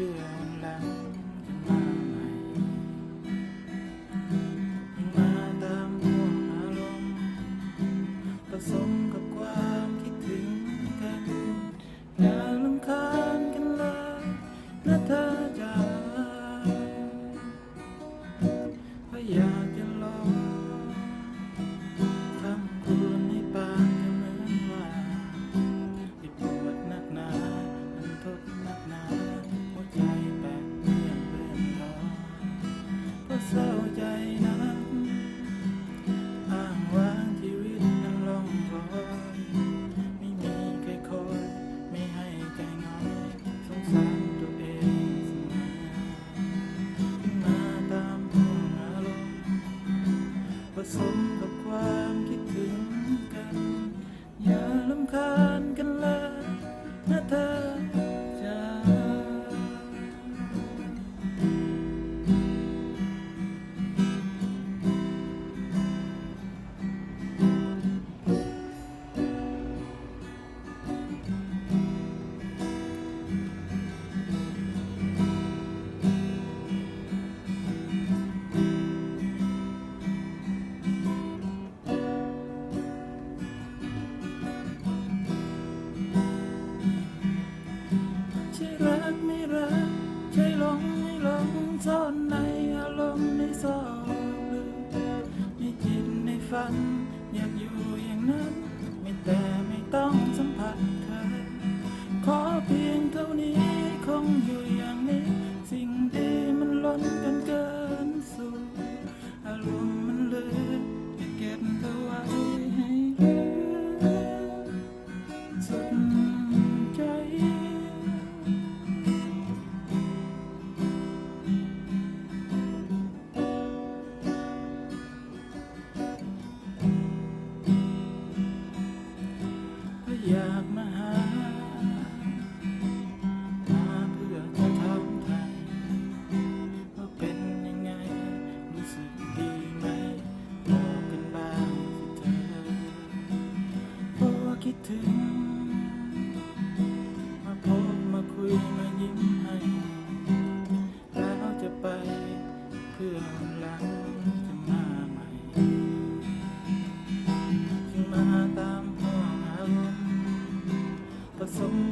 Yeah. รักไม่รัก ใจหลงไม่หลงซ่อนในอารมณ์ไม่ซ่อน อยากมาหา มาเพื่อจะทำไทว่าเป็นยังไง รู้สึกดีไหมบอกกันบางสิเธอเพรคิดถึง